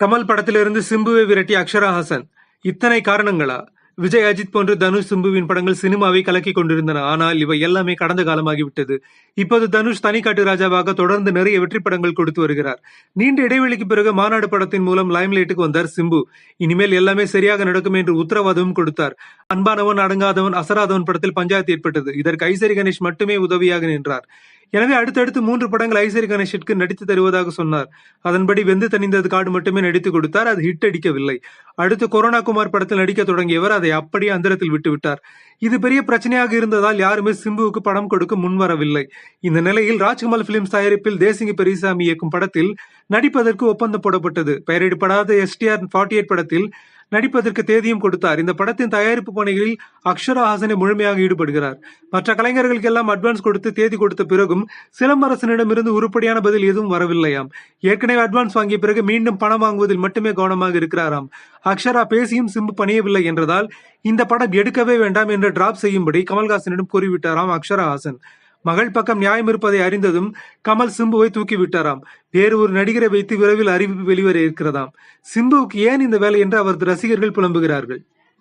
கமல் படத்திலிருந்து சிம்புவை விரட்டி அக்ஷரா ஹாசன். இத்தனை காரணங்களா? விஜய் அஜித் போன்று தனுஷ் சிம்புவின் படங்கள் சினிமாவை கலக்கி கொண்டிருந்தன. ஆனால் இவை எல்லாமே கடந்த காலமாகிவிட்டது. இப்போது தனுஷ் தனிக்காட்டு ராஜாவாக தொடர்ந்து நிறைய வெற்றி படங்கள் கொடுத்து வருகிறார். நீண்ட இடைவெளிக்கு பிறகு மாநாடு படத்தின் மூலம் லைம்லைட்டுக்கு வந்தார் சிம்பு. இனிமேல் எல்லாமே சரியாக நடக்கும் என்று உத்தரவாதமும் கொடுத்தார். அன்பானவன் அடங்காதவன் அசராதவன் படத்தில் பஞ்சாயத்து ஏற்பட்டது. இதற்கு ஐசரி கணேஷ் மட்டுமே உதவியாக நின்றார். எனவே அடுத்தடுத்து மூன்று படங்கள் ஐசரி கணேஷிற்கு நடித்து தருவதாக சொன்னார். அதன்படி வெந்து தணிந்தது காடு மட்டுமே நடித்து கொடுத்தார். அது ஹிட் அடிக்கவில்லை. அடுத்து கொரோனா குமார் படத்தில் நடிக்க தொடங்கியவர் அதை அப்படியே அந்தரத்தில் விட்டுவிட்டார் இது பெரிய பிரச்சனையாக இருந்ததால் யாருமே சிம்புவுக்கு படம் கொடுக்க முன்வரவில்லை. இந்த நிலையில் ராஜ்கமல் பிலிம்ஸ் தயாரிப்பில் தேசிங்க பெரியசாமி இயக்கும் படத்தில் நடிப்பதற்கு ஒப்பந்தம் போடப்பட்டது. பெயரிடப்படாத எஸ்டிஆர் ஃபார்ட்டி எயிட் படத்தில் நடிப்பதற்கு தேதியும் கொடுத்தார். இந்த படத்தின் தயாரிப்பு பணிகளில் அக்ஷரா ஹாசனை முழுமையாக ஈடுபடுகிறார். மற்ற கலைஞர்களுக்கெல்லாம் அட்வான்ஸ் கொடுத்து தேதி கொடுத்த பிறகும் சிலம்பரசனிடமிருந்து உருப்படியான பதில் எதுவும் வரவில்லையாம். ஏற்கனவே அட்வான்ஸ் வாங்கிய பிறகு மீண்டும் பணம் வாங்குவதில் மட்டுமே கவனமாக இருக்கிறாராம். அக்ஷரா பேசியும் சிம்பு பணியவில்லை என்றதால் இந்த படம் எடுக்கவே வேண்டாம் என்று டிராப் செய்யும்படி கமல்ஹாசனிடம் கூறிவிட்டாராம் அக்ஷரா ஹாசன். மகள் பக்கம் நியாயம் இருப்பதை அறிந்ததும் கமல் சிம்புவை தூக்கிவிட்டாராம் வேறு ஒரு நடிகரை வைத்து விரைவில் அறிவிப்பு வெளிவர இருக்கிறதாம். சிம்புவுக்கு ஏன் இந்த வேலை என்று அவரது ரசிகர்கள் புலம்புகிறார்கள்.